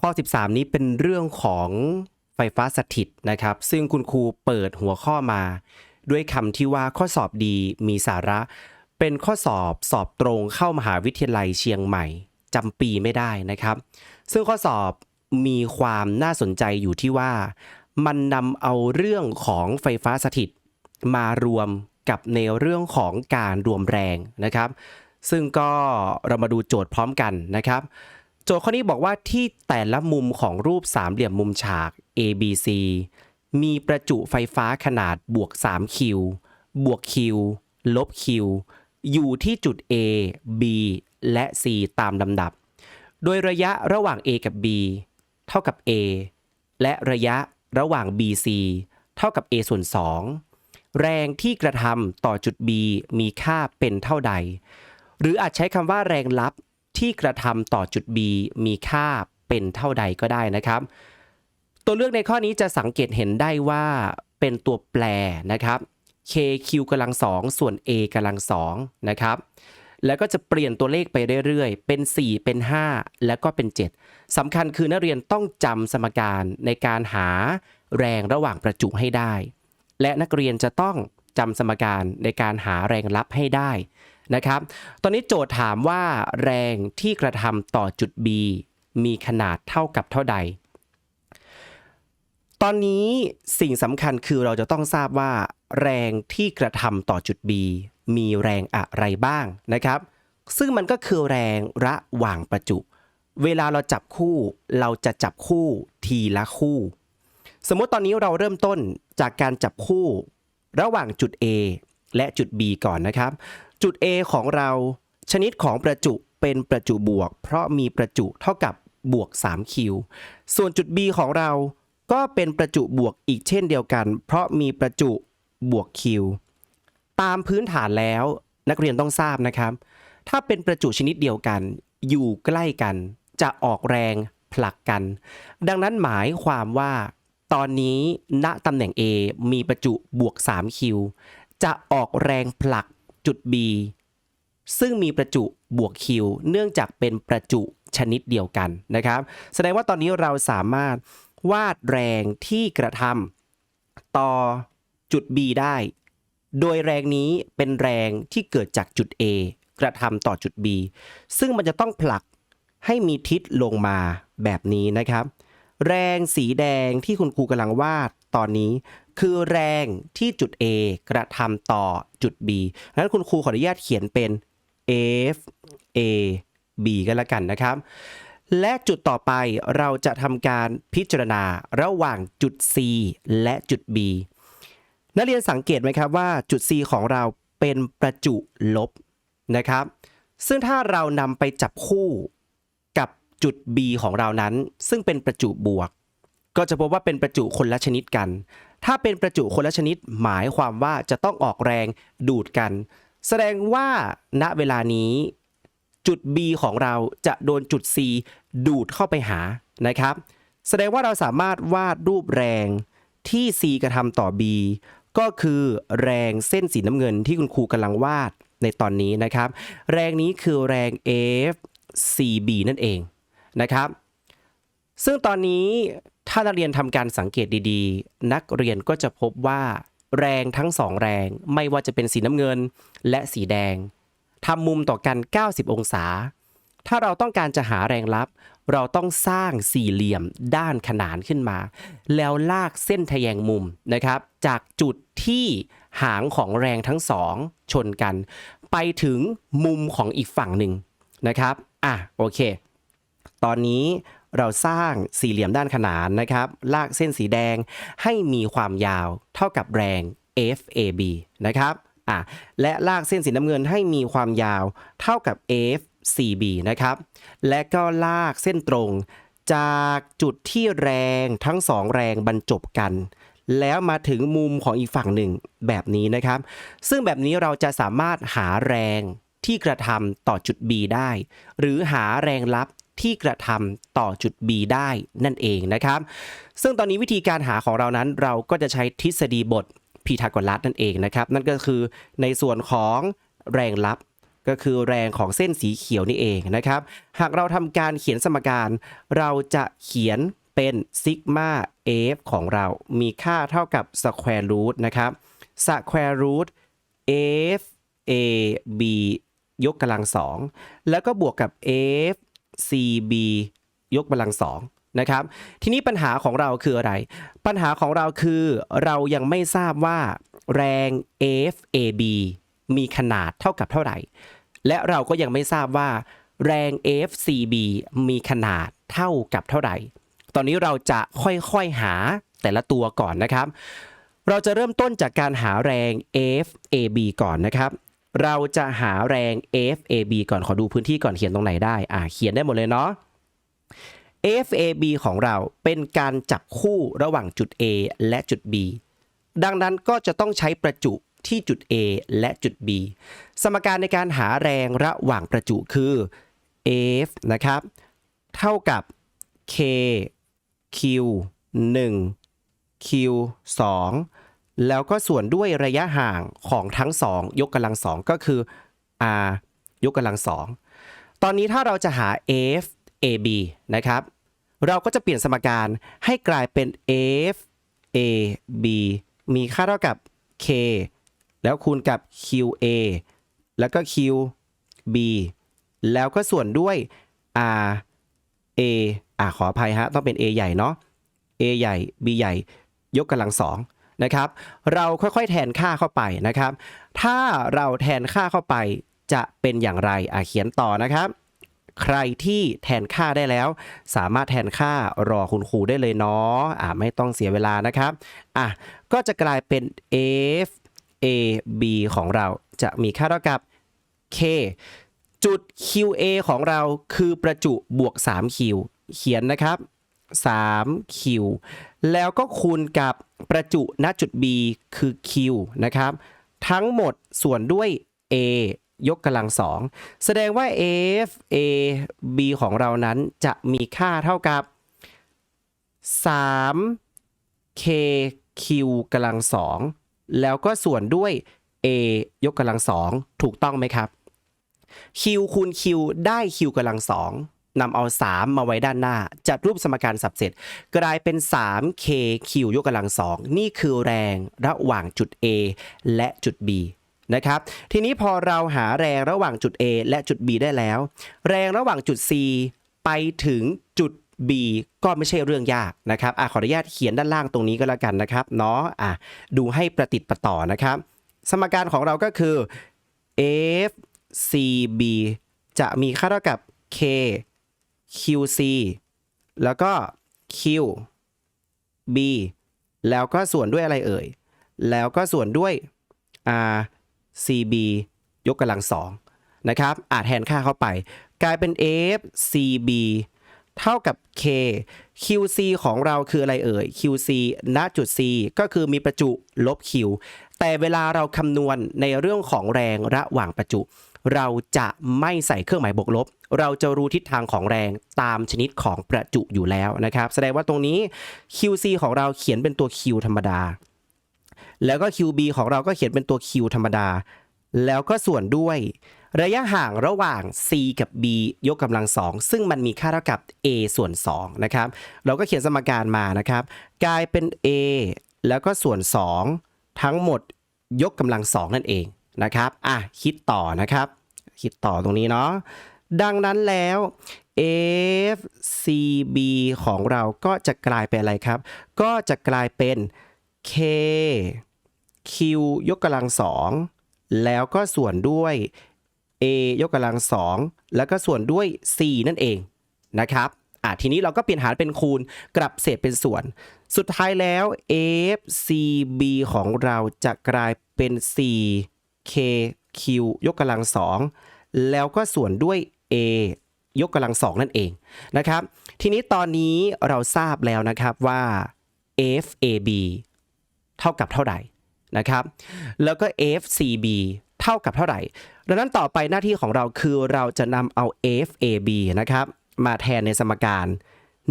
ข้อ 13 นี้เป็นเรื่องของไฟฟ้าสถิตนะครับ ซึ่งคุณครูเปิดหัวข้อมา ด้วยคำที่ว่าข้อสอบดีมีสาระ เป็นข้อสอบสอบตรงเข้ามหาวิทยาลัยเชียงใหม่จำปีไม่ได้นะครับ ซึ่งข้อสอบมีความน่าสนใจอยู่ที่ว่า มันนำเอาเรื่องของไฟฟ้าสถิต มารวมกับในเรื่องของการรวมแรงนะครับ ซึ่งก็เรามาดูโจทย์พร้อมกันนะครับโจทย์ข้อนี้บอกว่าที่แต่ละมุมของรูปสามเหลี่ยมมุมฉาก ABC มีประจุไฟฟ้าขนาดบวก 3Q บวก Q ลบ Q อยู่ที่จุด A B และ C ตามลำดับ โดยระยะระหว่าง A กับ B เท่ากับ A และระยะระหว่าง BC เท่ากับ A ส่วน 2 แรงที่กระทำต่อจุด B มีค่าเป็นเท่าใด หรืออาจใช้คำว่าแรงลับ ที่กระทำต่อจุด B มีค่าเป็นเท่าใดก็ได้นะครับ ตัวเลือกในข้อนี้จะสังเกตเห็นได้ว่าเป็นตัวแปรนะครับ KQ กำลังสองส่วน A กำลังสองนะครับ แล้วก็จะเปลี่ยนตัวเลขไปเรื่อยๆ เป็น 4 เป็น 5 แล้วก็เป็น 7สำคัญคือนักเรียนต้องจำสมการในการหาแรงระหว่างประจุให้ได้ และนักเรียนจะต้องจำสมการในการหาแรงลับให้ได้ นะครับ ตอนนี้โจทย์ถามว่าแรงที่กระทำต่อจุด B มีขนาดเท่ากับเท่าใด ตอนนี้สิ่งสำคัญคือเราจะต้องทราบว่า แรงที่กระทำต่อจุด B มีแรงอะไรบ้างนะครับ ซึ่งมันก็คือแรงระหว่างประจุ เวลาเราจับคู่ เราจะจับคู่ทีละคู่ สมมติตอนนี้เราเริ่มต้นจากการจับคู่ ระหว่างจุด A และจุด B ก่อนนะครับ จุด A ของเราชนิดของประจุเป็นประจุบวก เพราะมีประจุเท่ากับบวก 3Q ส่วนจุด B ของเราก็เป็นประจุบวกอีกเช่นเดียวกัน เพราะมีประจุบวก Q ตามพื้นฐานแล้วนักเรียนต้องทราบนะครับ ถ้าเป็นประจุชนิดเดียวกัน อยู่ใกล้กัน จะออกแรงผลักกัน ดังนั้นหมายความว่า ตอนนี้ณตำแหน่ง A มีประจุบวก 3Q จะออกแรงผลัก จุด B ซึ่งมีประจุบวก Q เนื่องจากเป็นประจุชนิดเดียวกันนะครับ แสดงว่าตอนนี้เราสามารถวาดแรงที่กระทำต่อจุด B ได้ โดยแรงนี้เป็นแรงที่เกิดจากจุด A กระทำต่อจุด B ซึ่งมันจะต้องผลักให้มีทิศลงมาแบบนี้นะครับ แรงสีแดงที่คุณครูกำลังวาดตอนนี้ คือแรงที่จุด A กระทำต่อจุด B งนั้นคุณครูขออนุญาตเขียนเป็น F A B กันละกันนะครับ และจุดต่อไปเราจะทำการพิจารณาระหว่างจุด C และจุด B นักเรียนสังเกตไหมครับว่าจุด C ของเราเป็นประจุลบนะครับ ซึ่งถ้าเรานำไปจับคู่ จุด B ของเรานั้น ซึ่งเป็นประจุบวก ก็จะพบว่าเป็นประจุคนละชนิดกัน ถ้าเป็นประจุคนละชนิดหมายความว่าจะต้องออกแรงดูดกัน แสดงว่าณเวลานี้จุด B ของเราจะโดนจุด C ดูดเข้าไปหานะครับ แสดงว่าเราสามารถวาดรูปแรงที่ C กระทำต่อ B ก็คือแรงเส้นสีน้ำเงินที่คุณครูกำลังวาดในตอนนี้นะครับ แรงนี้คือแรง F CB นั่นเอง นะครับ ซึ่งตอนนี้ถ้านักเรียนทำการสังเกตดีๆ นักเรียนก็จะพบว่าแรงทั้งสองแรงไม่ว่าจะเป็นสีน้ำเงินและสีแดงทำมุมต่อกัน 90 องศา ถ้าเราต้องการจะหาแรงลับ เราต้องสร้างสี่เหลี่ยมด้านขนานขึ้นมา แล้วลากเส้นทะแยงมุมนะครับ จากจุดที่หางของแรงทั้งสองชนกัน ไปถึงมุมของอีกฝั่งหนึ่งนะครับ อะโอเค ตอนนี้เราสร้างสี่เหลี่ยมด้านขนานนะครับ ลากเส้นสีแดงให้มีความยาวเท่ากับแรง FAB นะครับอะและลากเส้นสีน้ำเงินให้มีความยาวเท่ากับ FCB นะครับ และก็ลากเส้นตรงจากจุดที่แรงทั้งสองแรงบรรจบกัน แล้วมาถึงมุมของอีกฝั่งหนึ่งแบบนี้นะครับ ซึ่งแบบนี้เราจะสามารถหาแรงที่กระทำต่อจุด B ได้ หรือหาแรงลับ ที่กระทำต่อจุด B ได้นั่นเองนะครับ ซึ่งตอนนี้วิธีการหาของเรานั้นเราก็จะใช้ทฤษฎีบทพีทาโกรัสนั่นเองนะครับ นั่นก็คือในส่วนของแรงลับก็คือแรงของเส้นสีเขียวนี่เองนะครับ หากเราทำการเขียนสมการ เราจะเขียนเป็นซิกมาเอฟของเรา มีค่าเท่ากับ square root นะครับ square root f a b ยกกำลังสองแล้วก็บวกกับ f c b ยกกำลังสองนะครับ ทีนี้ปัญหาของเราคืออะไร ปัญหาของเราคือเรายังไม่ทราบว่าแรง FAB มีขนาดเท่ากับเท่าไหร่ และเราก็ยังไม่ทราบว่าแรง FCB มีขนาดเท่ากับเท่าไหร่ ตอนนี้เราจะค่อยๆหาแต่ละตัวก่อนนะครับ เราจะเริ่มต้นจากการหาแรง FAB ก่อนนะครับ เราจะหาแรง FAB ก่อนขอดูพื้นที่ก่อนเขียนตรงไหนได้ อ่าเขียนได้หมดเลยเนาะ FAB ของเราเป็นการจับคู่ระหว่างจุด A และจุด B ดังนั้นก็จะต้องใช้ประจุที่จุด A และจุด B สมการในการหาแรงระหว่างประจุคือ F นะครับ เท่ากับ K Q 1 Q 2 แล้วก็ส่วนด้วยระยะห่างของทั้ง 2 ยกกำลัง2ก็คือ R ยกกำลัง2ตอนนี้ถ้าเราจะหา F AB นะครับ เราก็จะเปลี่ยนสมการให้กลายเป็น F AB มีค่าเท่ากับ K แล้วคูณกับ QA แล้วก็ QB แล้วก็ส่วนด้วย R A อะขออภัยฮะ ต้องเป็น A ใหญ่เนาะ A ใหญ่ B ใหญ่ ยกกำลังสอง นะครับ เราค่อยๆแทนค่าเข้าไปนะครับ ถ้าเราแทนค่าเข้าไปจะเป็นอย่างไรอะเขียนต่อนะครับ ใครที่แทนค่าได้แล้ว สามารถแทนค่ารอคุณครูได้เลยเนาะอะไม่ต้องเสียเวลานะครับอะก็จะกลายเป็น F A B ของเราจะมีค่าเท่ากับ K จุด QA ของเราคือประจุบวก 3Q เขียนนะครับ 3Q แล้วก็คูณกับประจุณจุด B คือ Q นะครับ ทั้งหมดส่วนด้วย A ยกกำลังสองแสดงว่า F A B ของเรานั้นจะมีค่าเท่ากับ 3 K Q กำลังสองแล้วก็ส่วนด้วย A ยกกำลังสองถูกต้องไหมครับ Q คูณ Q ได้ Q กำลังสอง นำเอา 3 มาไว้ด้านหน้า จัดรูปสมการสับเสร็จ กลายเป็น 3K Q ยกกำลังสองนี่คือแรงระหว่างจุด A และจุด B นะครับทีนี้พอเราหาแรงระหว่างจุด A และจุด B ได้แล้ว แรงระหว่างจุด C ไปถึงจุด B ก็ไม่ใช่เรื่องยากนะครับอะขออนุญาตเขียนด้านล่างตรงนี้ก็แล้วกันนะครับเนาะอะดูให้ประติดประต่อนะครับ สมการของเราก็คือ FCB จะมีค่าเท่ากับ K QC แล้วก็ QB แล้วก็ส่วนด้วยอะไรเอ่ย แล้วก็ส่วนด้วย RCB ยกกำลังสองนะครับ อาจแทนค่าเข้าไป กลายเป็น FCB เท่ากับ K QC ของเราคืออะไรเอ่ย QC ณจุด C ก็คือมีประจุลบ Q แต่เวลาเราคำนวณในเรื่องของแรงระหว่างประจุ เราจะไม่ใส่เครื่องหมายบวกลบ เราจะรู้ทิศทางของแรงตามชนิดของประจุอยู่แล้วนะครับ แสดงว่าตรงนี้ QC ของเราเขียนเป็นตัว Q ธรรมดา แล้วก็ QB ของเราก็เขียนเป็นตัว Q ธรรมดา แล้วก็ส่วนด้วย ระยะห่างระหว่าง C กับ B ยกกำลังสองซึ่งมันมีค่าเท่ากับ A ส่วน 2 นะครับ เราก็เขียนสมการมานะครับ กลายเป็น A แล้วก็ส่วน 2 ทั้งหมดยกกำลังสองนั่นเอง นะครับอะคิดต่อนะครับ คิดต่อตรงนี้เนาะดังนั้นแล้ว FCB ของเราก็จะกลายเป็นอะไรครับ ก็จะกลายเป็น K Q ยกกำลังสองแล้วก็ส่วนด้วย A ยกกำลังสองแล้วก็ส่วนด้วย C นั่นเองนะครับอะทีนี้เราก็เปลี่ยนหารเป็นคูณกลับเศษเป็นส่วน สุดท้ายแล้ว FCB ของเราจะกลายเป็น 4 kq ยกกำลังสองแล้วก็ส่วนด้วย A ยกกำลังสองนั่นเองนะครับ ทีนี้ตอนนี้เราทราบแล้วนะครับว่า FAB เท่ากับเท่าไหร่นะครับ แล้วก็ FCB เท่ากับเท่าไหร่ ดังนั้นต่อไปหน้าที่ของเราคือเราจะนำเอา FAB นะครับ มาแทนในสมการ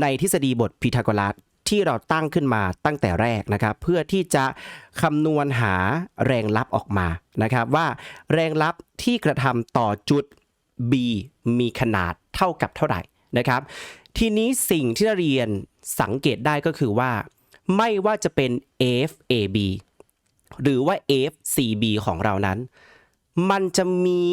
ในทฤษฎีบทพีทาโกรัส ที่เราตั้งขึ้นมาตั้งแต่แรกนะครับ เพื่อที่จะคำนวณหาแรงลับออกมานะครับว่าแรงลับที่กระทำต่อจุด B มีขนาดเท่ากับเท่าไหร่นะครับ ทีนี้สิ่งที่เรียนสังเกตได้ก็คือว่า ไม่ว่าจะเป็น FAB หรือว่า FCB ของเรานั้น มันจะมี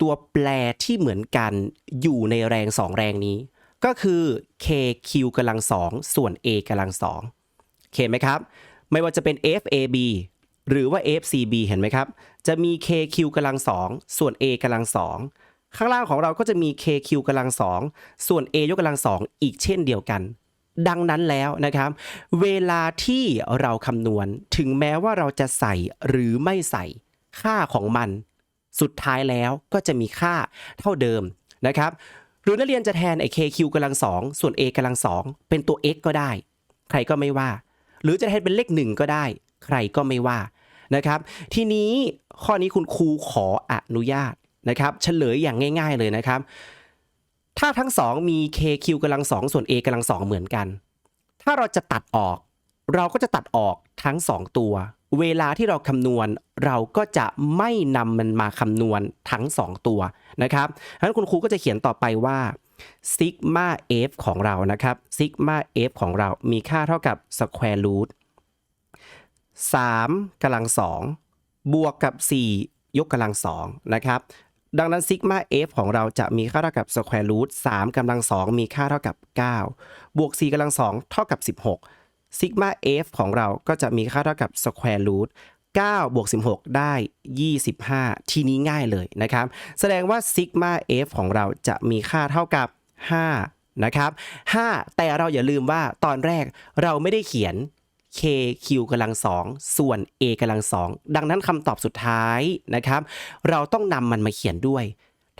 ตัวแปรที่เหมือนกันอยู่ในแรง2แรงนี้ ก็คือ KQ กำลังสองส่วน A กำลังสองโอเคไหมครับ ไม่ว่าจะเป็น FAB หรือว่า FCB เห็นไหมครับ จะมี KQ กำลังสองส่วน A กำลังสองข้างล่างของเราก็จะมี KQ กำลังสองส่วน A ยกกำลังสองอีกเช่นเดียวกัน ดังนั้นแล้วนะครับ เวลาที่เราคำนวณถึงแม้ว่าเราจะใส่หรือไม่ใส่ค่าของมัน สุดท้ายแล้วก็จะมีค่าเท่าเดิมนะครับ หรือนักเรียนจะแทนไอ้ KQ กำลังสองส่วน A กำลังสองเป็นตัว x ก็ได้ ใครก็ไม่ว่า หรือจะแทนเป็นเลขหนึ่งก็ได้ ใครก็ไม่ว่านะครับ ทีนี้ข้อนี้คุณครูขออนุญาตนะครับเฉลยอย่างง่าย ๆเลยนะครับ ถ้าทั้งสองมี KQ กำลังสองส่วน A กำลังสองเหมือนกัน ถ้าเราจะตัดออก เราก็จะตัดออกทั้ง 2 ตัว เวลาที่เราคำนวณเราก็จะไม่นำมันมาคำนวณทั้ง 2 ตัวนะครับฉะนั้นคุณครูก็จะเขียนต่อไปว่าซิกมา f ของเรานะครับซิกมา f ของเรามีค่าเท่ากับ square root 3กำลัง2บวกกับ 4 ยกกำลัง2นะครับดังนั้นซิกมา f ของเราจะมีค่าเท่ากับ square root 3กำลัง2มีค่าเท่ากับ 9 บวก 4กำลัง2เท่ากับ 16 ซิกมา f ของเราก็จะมีค่าเท่ากับ square root 9บวก16 ได้ 25 ทีนี้ง่ายเลยนะครับ แสดงว่าซิกมา f ของเราจะมีค่าเท่ากับ 5 นะครับ 5 แต่เราอย่าลืมว่าตอนแรกเราไม่ได้เขียน KQ กำลังสองส่วน A กำลังสองดังนั้นคำตอบสุดท้ายนะครับ เราต้องนำมันมาเขียนด้วย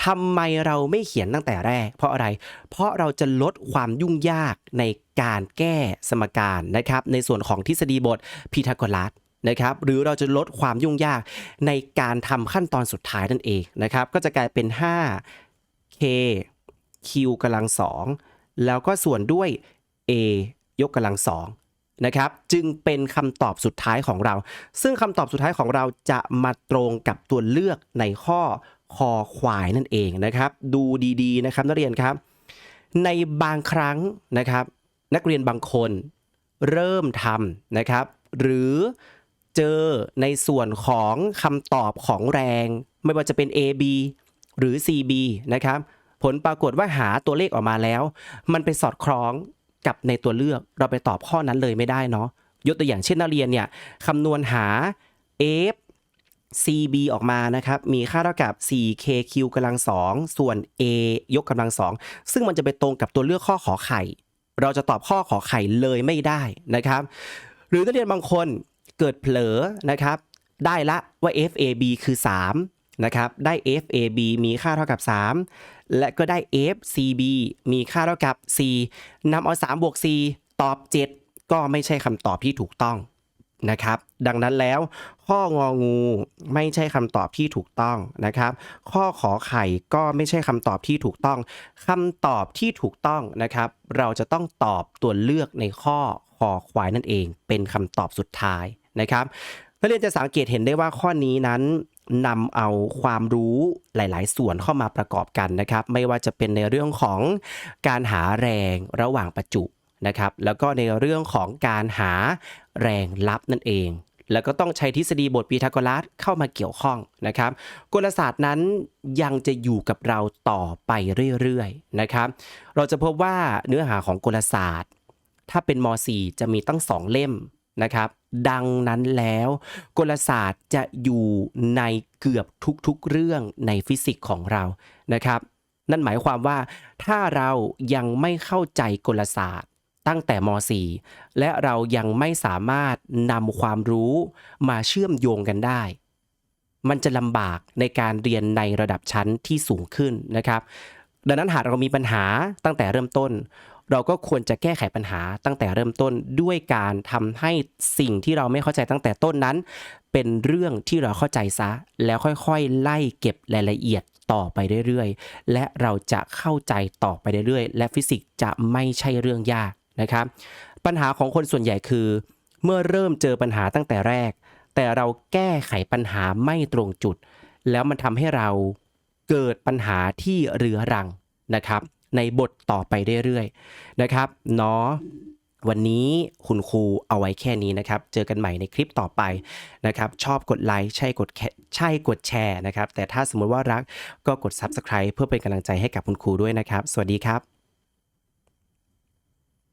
ทำไมเราไม่เขียนตั้งแต่แรก เพราะอะไร เพราะเราจะลดความยุ่งยากในการแก้สมการนะครับ ในส่วนของทฤษฎีบทพีทาโกรัสนะครับ หรือเราจะลดความยุ่งยากในการทำขั้นตอนสุดท้ายนั่นเองนะครับ ก็จะกลายเป็น 5 K Q กำลังสองแล้วก็ส่วนด้วย A ยกกำลังสองนะครับจึงเป็นคำตอบสุดท้ายของเรา ซึ่งคำตอบสุดท้ายของเราจะมาตรงกับตัวเลือกในข้อ คอควายนั่นเองนะครับ ดูดีๆนะครับนักเรียนครับ ในบางครั้งนะครับ นักเรียนบางคนเริ่มทำนะครับ หรือเจอในส่วนของคำตอบของแรง ไม่ว่าจะเป็น AB หรือ CB นะครับ ผลปรากฏว่าหาตัวเลขออกมาแล้ว มันไปสอดคล้องกับในตัวเลือกเราไปตอบข้อนั้นเลยไม่ได้เนาะยกตัวอย่างเช่นนักเรียนเนี่ยคำนวณหา f CB ออกมานะครับ มีค่าเท่ากับ 4KQ กำลังสองส่วน A ยกกำลังสองซึ่งมันจะไปตรงกับตัวเลือกข้อขอไข่ เราจะตอบข้อขอไข่เลยไม่ได้นะครับ หรือนักเรียนบางคนเกิดเผลอนะครับ ได้ละว่า FAB คือ 3 นะครับ ได้ FAB มีค่าเท่ากับ 3 และก็ได้ FCB มีค่าเท่ากับ 4นำเอา3บวก4ตอบ 7 ก็ไม่ใช่คำตอบที่ถูกต้อง นะครับ ดังนั้นแล้วข้ององูไม่ใช่คำตอบที่ถูกต้องนะครับ ข้อขอไข่ก็ไม่ใช่คำตอบที่ถูกต้องคำตอบที่ถูกต้องนะครับ เราจะต้องตอบตัวเลือกในข้อคอควายนั่นเอง เป็นคำตอบสุดท้ายนะครับนักเรียนจะสังเกตเห็นได้ว่าข้อนี้นั้นนำเอาความรู้หลาย ๆ ส่วนเข้ามาประกอบกันนะครับ ไม่ว่าจะเป็นในเรื่องของการหาแรงระหว่างประจุนะครับ แล้วก็ในเรื่องของการหา แรงลับนั่นเอง แล้วก็ต้องใช้ทฤษฎีบทพีทาโกรัสเข้ามาเกี่ยวข้องนะครับกลศาสตร์นั้นยังจะอยู่กับเราต่อไปเรื่อยๆนะครับ เราจะพบว่าเนื้อหาของกลศาสตร์ ถ้าเป็นม .4 จะมีตั้งสองเล่มนะครับ ดังนั้นแล้วกลศาสตร์จะอยู่ในเกือบทุกๆเรื่องในฟิสิกส์ของเรานะครับ นั่นหมายความว่าถ้าเรายังไม่เข้าใจกลศาสตร์ ตั้งแต่ม .4 และเรายังไม่สามารถนำความรู้มาเชื่อมโยงกันได้ มันจะลำบากในการเรียนในระดับชั้นที่สูงขึ้นนะครับ ดังนั้นหากเรามีปัญหาตั้งแต่เริ่มต้น เราก็ควรจะแก้ไขปัญหาตั้งแต่เริ่มต้นด้วยการทำให้สิ่งที่เราไม่เข้าใจตั้งแต่ต้นนั้น เป็นเรื่องที่เราเข้าใจซะ แล้วค่อยๆ ไล่เก็บรายละเอียดต่อไปเรื่อยๆ และเราจะเข้าใจต่อไปเรื่อยๆ และฟิสิกส์จะไม่ใช่เรื่องยาก นะครับ ปัญหาของคนส่วนใหญ่คือ เมื่อเริ่มเจอปัญหาตั้งแต่แรก แต่เราแก้ไขปัญหาไม่ตรงจุด แล้วมันทำให้เราเกิดปัญหาที่เรื้อรังนะครับ ในบทต่อไปเรื่อยๆนะครับเนาะวันนี้คุณครูเอาไว้แค่นี้นะครับ เจอกันใหม่ในคลิปต่อไปนะครับ ชอบกดไลค์ใช่กดแคใช่กดแชร์นะครับ แต่ถ้าสมมุติว่ารักก็กด Subscribe เพื่อเป็นกำลังใจให้กับคุณครูด้วยนะครับ สวัสดีครับ